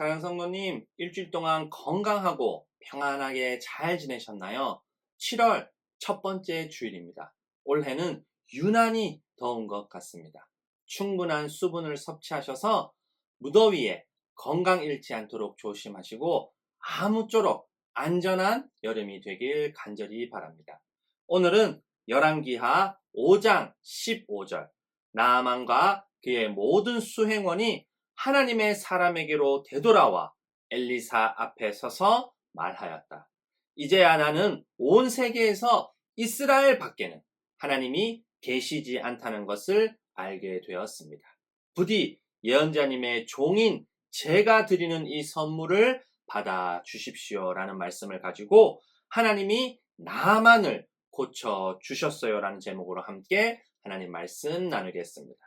사랑하는 성도님, 일주일 동안 건강하고 평안하게 잘 지내셨나요? 7월 첫 번째 주일입니다. 올해는 유난히 더운 것 같습니다. 충분한 수분을 섭취하셔서 무더위에 건강 잃지 않도록 조심하시고 아무쪼록 안전한 여름이 되길 간절히 바랍니다. 오늘은 열왕기하 5장 15절 나아만과 그의 모든 수행원이 하나님의 사람에게로 되돌아와 엘리사 앞에 서서 말하였다. 이제야 나는 온 세계에서 이스라엘 밖에는 하나님이 계시지 않다는 것을 알게 되었습니다. 부디 예언자님의 종인 제가 드리는 이 선물을 받아 주십시오라는 말씀을 가지고 하나님이 나만을 고쳐 주셨어요라는 제목으로 함께 하나님 말씀 나누겠습니다.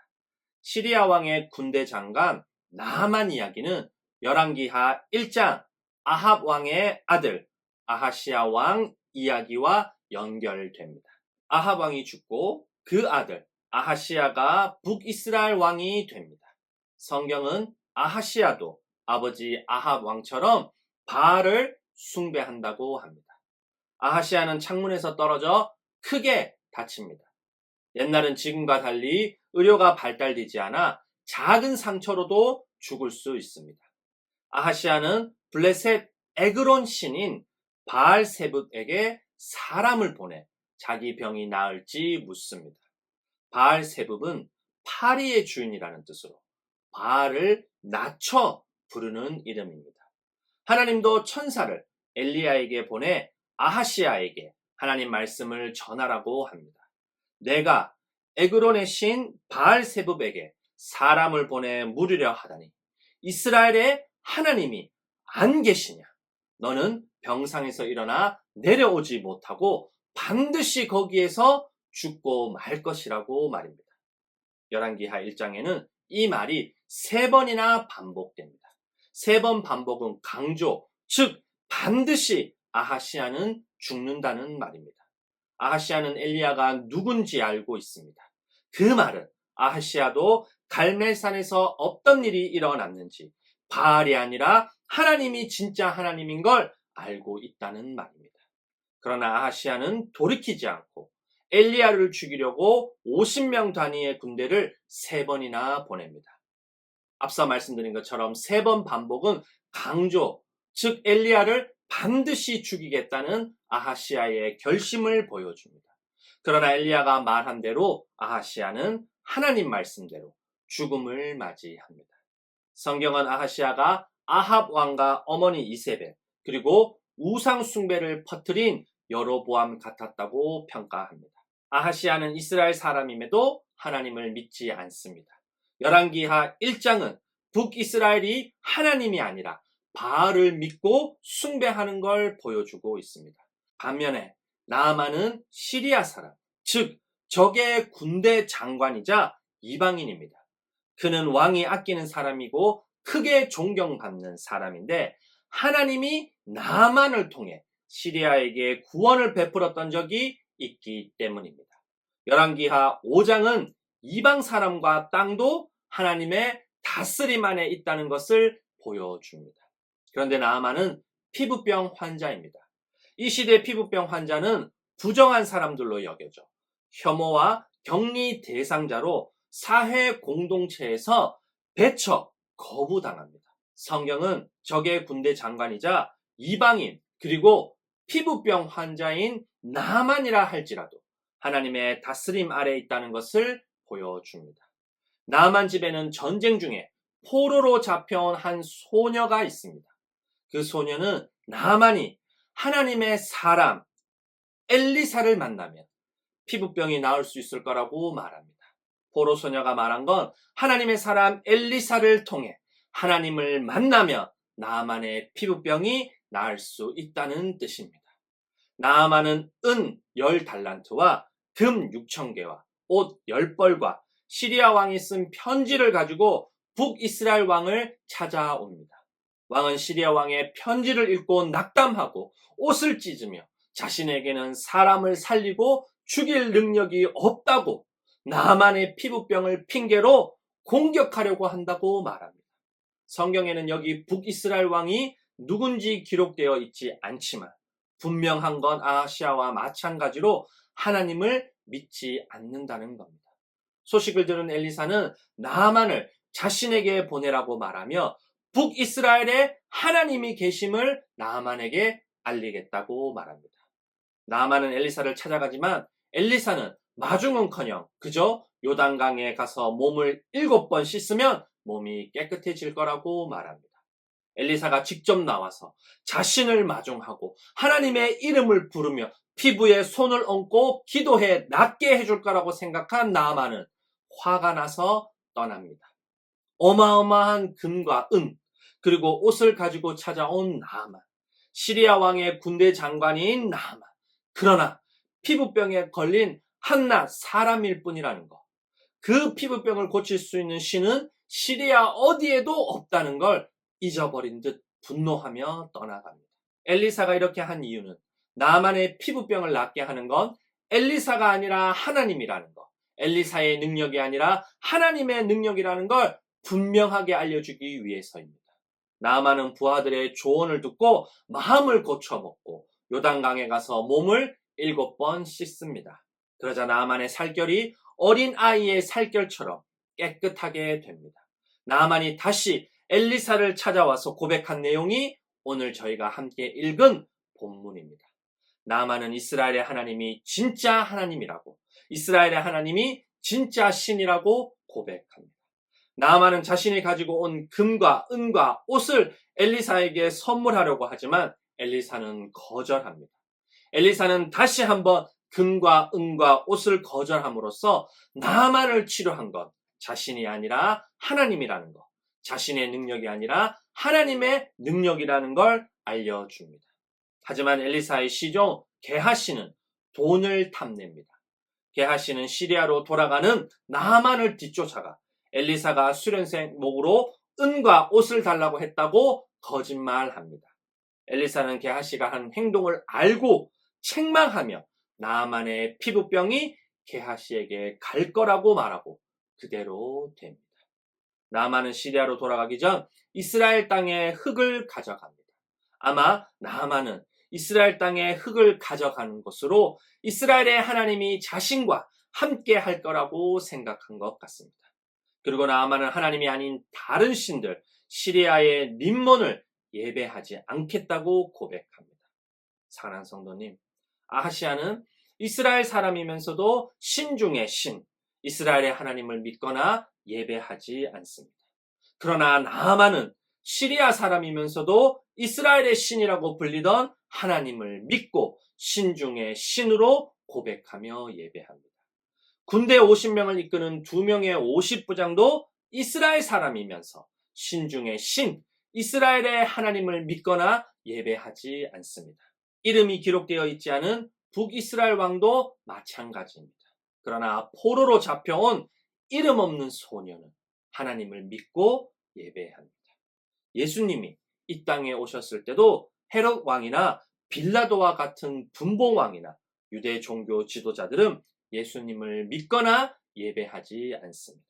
시리아 왕의 군대 장관 나만 이야기는 열왕기하 1장 아합 왕의 아들 아하시아 왕 이야기와 연결됩니다. 아합 왕이 죽고 그 아들 아하시아가 북이스라엘 왕이 됩니다. 성경은 아하시아도 아버지 아합 왕처럼 바알을 숭배한다고 합니다. 아하시아는 창문에서 떨어져 크게 다칩니다. 옛날은 지금과 달리 의료가 발달되지 않아 작은 상처로도 죽을 수 있습니다. 아하시아는 블레셋 에그론 신인 바알 세붓에게 사람을 보내 자기 병이 나을지 묻습니다. 바알 세붓은 파리의 주인이라는 뜻으로 바알을 낮춰 부르는 이름입니다. 하나님도 천사를 엘리야에게 보내 아하시아에게 하나님 말씀을 전하라고 합니다. 내가 에그론의 신 바알 세붓에게 사람을 보내 물으려 하다니 이스라엘의 하나님이 안 계시냐? 너는 병상에서 일어나 내려오지 못하고 반드시 거기에서 죽고 말 것이라고 말입니다. 열왕기하 1장에는 이 말이 세 번이나 반복됩니다. 세 번 반복은 강조, 즉 반드시 아하시아는 죽는다는 말입니다. 아하시아는 엘리야가 누군지 알고 있습니다. 그 말은 아하시아도 갈멜산에서 어떤 일이 일어났는지 바알이 아니라 하나님이 진짜 하나님인 걸 알고 있다는 말입니다. 그러나 아하시아는 돌이키지 않고 엘리야를 죽이려고 50명 단위의 군대를 세 번이나 보냅니다. 앞서 말씀드린 것처럼 세 번 반복은 강조, 즉 엘리야를 반드시 죽이겠다는 아하시아의 결심을 보여줍니다. 그러나 엘리야가 말한 대로 아하시아는 하나님 말씀대로 죽음을 맞이합니다. 성경은 아하시아가 아합 왕과 어머니 이세벨 그리고 우상 숭배를 퍼뜨린 여로보암 같았다고 평가합니다. 아하시아는 이스라엘 사람임에도 하나님을 믿지 않습니다. 열왕기하 1장은 북이스라엘이 하나님이 아니라 바알을 믿고 숭배하는 걸 보여주고 있습니다. 반면에 나아만은 시리아 사람, 즉 적의 군대 장관이자 이방인입니다. 그는 왕이 아끼는 사람이고 크게 존경받는 사람인데 하나님이 나만을 통해 시리아에게 구원을 베풀었던 적이 있기 때문입니다. 열왕기하 5장은 이방 사람과 땅도 하나님의 다스림 안에 있다는 것을 보여줍니다. 그런데 나아만은 피부병 환자입니다. 이 시대 피부병 환자는 부정한 사람들로 여겨져 혐오와 격리 대상자로 사회 공동체에서 배척, 거부당합니다. 성경은 적의 군대 장관이자 이방인 그리고 피부병 환자인 나만이라 할지라도 하나님의 다스림 아래 있다는 것을 보여줍니다. 나만 집에는 전쟁 중에 포로로 잡혀온 한 소녀가 있습니다. 그 소녀는 나만이 하나님의 사람 엘리사를 만나면 피부병이 나을 수 있을 거라고 말합니다. 포로 소녀가 말한 건 하나님의 사람 엘리사를 통해 하나님을 만나며 나만의 피부병이 나을 수 있다는 뜻입니다. 나아만은 은 열달란트와 금 6천 개와 옷 10벌과 시리아 왕이 쓴 편지를 가지고 북이스라엘 왕을 찾아옵니다. 왕은 시리아 왕의 편지를 읽고 낙담하고 옷을 찢으며 자신에게는 사람을 살리고 죽일 능력이 없다고 나만의 피부병을 핑계로 공격하려고 한다고 말합니다. 성경에는 여기 북이스라엘 왕이 누군지 기록되어 있지 않지만 분명한 건 아시아와 마찬가지로 하나님을 믿지 않는다는 겁니다. 소식을 들은 엘리사는 나만을 자신에게 보내라고 말하며 북이스라엘에 하나님이 계심을 나만에게 알리겠다고 말합니다. 나만은 엘리사를 찾아가지만 엘리사는 마중은커녕 그저 요단강에 가서 몸을 일곱 번 씻으면 몸이 깨끗해질 거라고 말합니다. 엘리사가 직접 나와서 자신을 마중하고 하나님의 이름을 부르며 피부에 손을 얹고 기도해 낫게 해줄 거라고 생각한 나아만은 화가 나서 떠납니다. 어마어마한 금과 은 그리고 옷을 가지고 찾아온 나아만 시리아 왕의 군대 장관인 나아만 그러나 피부병에 걸린 한낱 사람일 뿐이라는 것. 그 피부병을 고칠 수 있는 신은 시리아 어디에도 없다는 걸 잊어버린 듯 분노하며 떠나갑니다. 엘리사가 이렇게 한 이유는 나만의 피부병을 낫게 하는 건 엘리사가 아니라 하나님이라는 것. 엘리사의 능력이 아니라 하나님의 능력이라는 걸 분명하게 알려주기 위해서입니다. 나만은 부하들의 조언을 듣고 마음을 고쳐먹고 요단강에 가서 몸을 일곱 번 씻습니다. 그러자 나만의 살결이 어린 아이의 살결처럼 깨끗하게 됩니다. 나만이 다시 엘리사를 찾아와서 고백한 내용이 오늘 저희가 함께 읽은 본문입니다. 나만은 이스라엘의 하나님이 진짜 하나님이라고, 이스라엘의 하나님이 진짜 신이라고 고백합니다. 나만은 자신이 가지고 온 금과 은과 옷을 엘리사에게 선물하려고 하지만 엘리사는 거절합니다. 엘리사는 다시 한번 금과 은과 옷을 거절함으로써 나만을 치료한 것, 자신이 아니라 하나님이라는 것, 자신의 능력이 아니라 하나님의 능력이라는 걸 알려줍니다. 하지만 엘리사의 시종 게하시는 돈을 탐냅니다. 게하시는 시리아로 돌아가는 나만을 뒤쫓아가 엘리사가 수련생 목으로 은과 옷을 달라고 했다고 거짓말합니다. 엘리사는 게하시가 한 행동을 알고 책망하며 나만의 피부병이 게하시에게 갈 거라고 말하고 그대로 됩니다. 나만은 시리아로 돌아가기 전 이스라엘 땅에 흙을 가져갑니다. 아마 나만은 이스라엘 땅에 흙을 가져가는 것으로 이스라엘의 하나님이 자신과 함께 할 거라고 생각한 것 같습니다. 그리고 나아만은 하나님이 아닌 다른 신들 시리아의 림몬을 예배하지 않겠다고 고백합니다. 사랑하는 성도님, 아하시아는 이스라엘 사람이면서도 신 중의 신, 이스라엘의 하나님을 믿거나 예배하지 않습니다. 그러나 나아만은 시리아 사람이면서도 이스라엘의 신이라고 불리던 하나님을 믿고 신 중의 신으로 고백하며 예배합니다. 군대 50명을 이끄는 두 명의 50부장도 이스라엘 사람이면서 신 중의 신, 이스라엘의 하나님을 믿거나 예배하지 않습니다. 이름이 기록되어 있지 않은 북이스라엘 왕도 마찬가지입니다. 그러나 포로로 잡혀온 이름 없는 소녀는 하나님을 믿고 예배합니다. 예수님이 이 땅에 오셨을 때도 헤롯 왕이나 빌라도와 같은 분봉 왕이나 유대 종교 지도자들은 예수님을 믿거나 예배하지 않습니다.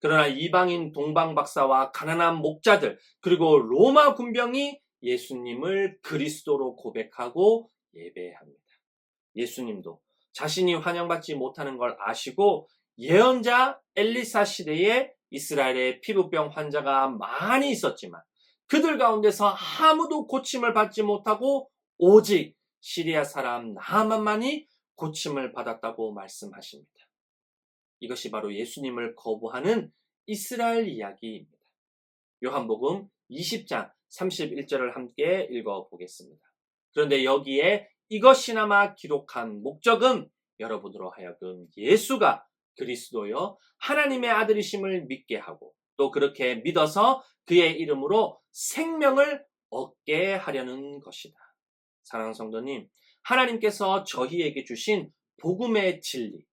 그러나 이방인 동방 박사와 가난한 목자들 그리고 로마 군병이 예수님을 그리스도로 고백하고 예배합니다. 예수님도 자신이 환영받지 못하는 걸 아시고 예언자 엘리사 시대에 이스라엘의 피부병 환자가 많이 있었지만 그들 가운데서 아무도 고침을 받지 못하고 오직 시리아 사람 나만만이 고침을 받았다고 말씀하십니다. 이것이 바로 예수님을 거부하는 이스라엘 이야기입니다. 요한복음 20장 31절을 함께 읽어보겠습니다. 그런데 여기에 이것이나마 기록한 목적은 여러분으로 하여금 예수가 그리스도여 하나님의 아들이심을 믿게 하고 또 그렇게 믿어서 그의 이름으로 생명을 얻게 하려는 것이다. 사랑하는 성도님, 하나님께서 저희에게 주신 복음의 진리,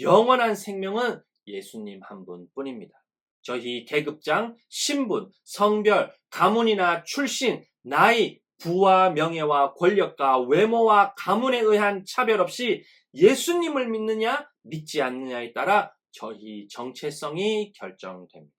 영원한 생명은 예수님 한 분뿐입니다. 저희 계급장, 신분, 성별, 가문이나 출신, 나이, 부와 명예와 권력과 외모와 가문에 의한 차별 없이 예수님을 믿느냐, 믿지 않느냐에 따라 저희 정체성이 결정됩니다.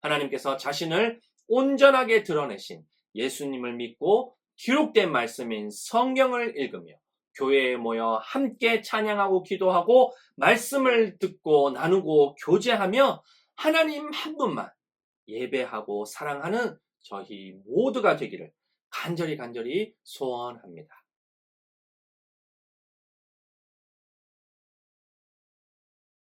하나님께서 자신을 온전하게 드러내신 예수님을 믿고 기록된 말씀인 성경을 읽으며 교회에 모여 함께 찬양하고 기도하고 말씀을 듣고 나누고 교제하며 하나님 한 분만 예배하고 사랑하는 저희 모두가 되기를 간절히 간절히 소원합니다.